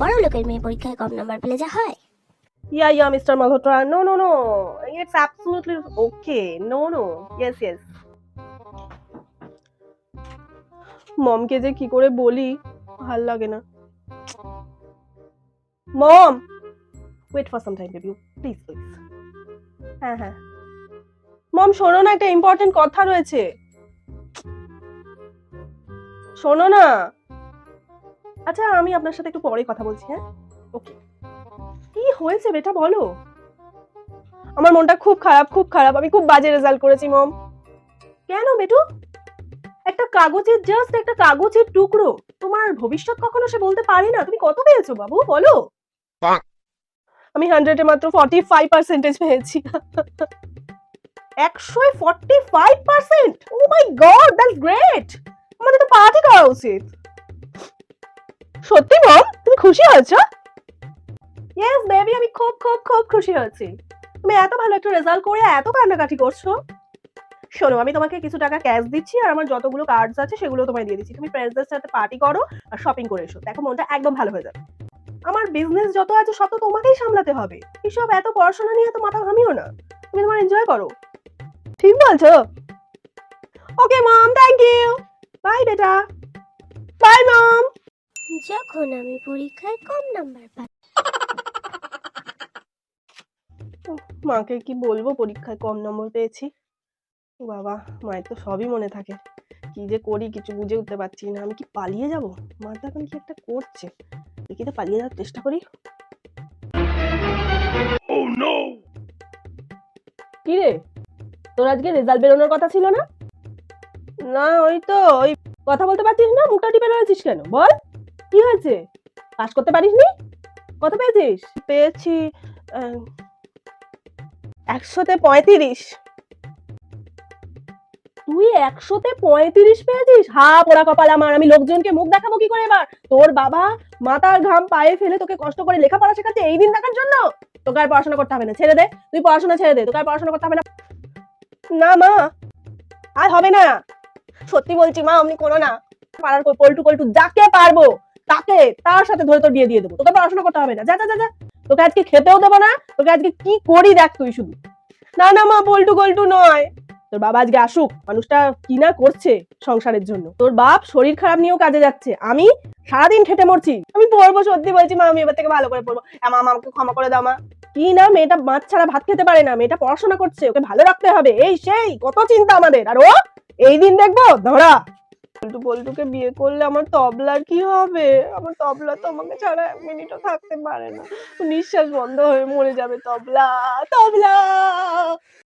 বড় লোকের মেয়ে পরীক্ষায় কম নাম্বার পেলে যা হয় Yeah, yeah, Mr. Malhotra. No, no, no. It's absolutely okay. No, no. Yes, yes. মমকে যে কি করে বলি ভালো লাগে না mom wait for some time baby please please হ্যাঁ হ্যাঁ মম শোনো না একটা ইম্পর্টেন্ট কথা রয়েছে শোনো না আচ্ছা আমি আপনার সাথে একটু পরে কথা বলছি হ্যাঁ? ওকে কি হয়েছে বেটা বলো? আমার মনটা খুব খারাপ খুব খারাপ। আমি খুব বাজে রেজাল্ট করেছি মম। কেন বেটু? একটা কাগজের জাস্ট একটা কাগজের টুকরো। তোমার ভবিষ্যৎ কখনো সে বলতে পারে না। তুমি কত পেয়েছ বাবু বলো। আমি হান্ড্রেডে মাত্র ফর্টি ফাইভ পার্সেন্টেজ পেয়েছি। একশো forty five percent oh my god that's great আমাদের তো পার্টি করা উচিত। সত্যি মম তুমি খুশি হয়েছো? ইয়েস বেবি আমি খুব খুব খুব খুশি হয়েছি। তুমি এত ভালো একটা রেজাল্ট করে এত কান্নাকাটি করছ। শোনো, আমি তোমাকে কিছু টাকা ক্যাশ দিচ্ছি আর আমার যতগুলো কার্ডস আছে সেগুলো তোমায় দিয়ে দিচ্ছি। তুমি ফ্রেন্ডসদের সাথে পার্টি করো আর শপিং করে এসো। দেখো, মনটা একদম ভালো হয়ে যাবে। আমার বিজনেস যত আছে সব তো তোমাকেই সামলাতে হবে। এসব এত পড়াশোনা নিয়ে এত মাথা ঘামিও না। তুমি তোমার এনজয় করো। ঠিক বলছো? Okay mom thank you bye বেটা যখন আমি পরীক্ষায় কম নাম্বার পাই। মাকে কি বলব? পরীক্ষায় কম নম্বর পেয়েছি। বাবা মায়ের তো সবই মনে থাকে। কি যে করি কিছু বুঝে উঠতে পারছি না। আমি কি পালিয়ে যাব? মা তো এখন কি একটা করছে? দেখি তো পালিয়ে যাওয়ার চেষ্টা করি? Oh কি রে তোর আজকে রেজাল্ট বেরোনোর কথা ছিল না? না ওই তো ওই কথা বলতে পারছিস না? মুখটা টিপে রয়েছিস কেন? বল। কি হয়েছে? পাস করতে পারিসনি? কত পেয়েছিস? পেয়েছি একশোতে পঁয়ত্রিশ। তুই একশোতে পঁয়ত্রিশ পেয়েছিস? হা পোড়া কপাল আমার আমি লোকজনকে মুখ দেখাবো কি করে এবার? তোর বাবা মাথার ঘাম পায়ে ফেলে তোকে কষ্ট করে লেখাপড়া শেখাচ্ছে এই দিন দেখার জন্য? তোকে আর পড়াশোনা করতে হবে না ছেড়ে দে। তুই পড়াশোনা ছেড়ে দে তোকে আর পড়াশোনা করতে হবে না। না মা আর হবে না। সত্যি বলছি মা অমনি করো না। পাড়ার কই পল্টু যাকে পারব। তাকে তার সাথে ধরে তোর বিয়ে দিয়ে দেবো। তোকে পড়াশোনা করতে হবে না। যা যা যা যা। তোকে আজকে খেতেও দেবো না তোকে আজকে কি করি দেখ তুই শুধু। না না মা পল্টু কল্টু নয়। তোর বাবা আজকে আসুক মানুষটা কি না করছে সংসারের জন্য। তোর বাপ শরীর খারাপ নিয়েও কাজে যাচ্ছে। আমি সারাদিন খেটে মরছি। আমি পড়ব সত্যি বলছি মা আমি এবার থেকে ভালো করে পড়ব। মা, আমাকে ক্ষমা করে দাও মা। কি না মেয়েটা মাছ ছাড়া ভাত খেতে পারে না মেয়েটা পড়াশোনা করছে ওকে ভালো রাখতে হবে। এই সেই কত চিন্তা আমাদের। আর ও এই দিন দেখব ধরা। পল্টু পল্টুকে বিয়ে করলে আমার তবলার কি হবে? আমার তবলা তো আমাকে ছাড়া এক মিনিটও থাকতে পারে না। নিঃশ্বাস বন্ধ হয়ে মরে যাবে তবলা তবলা।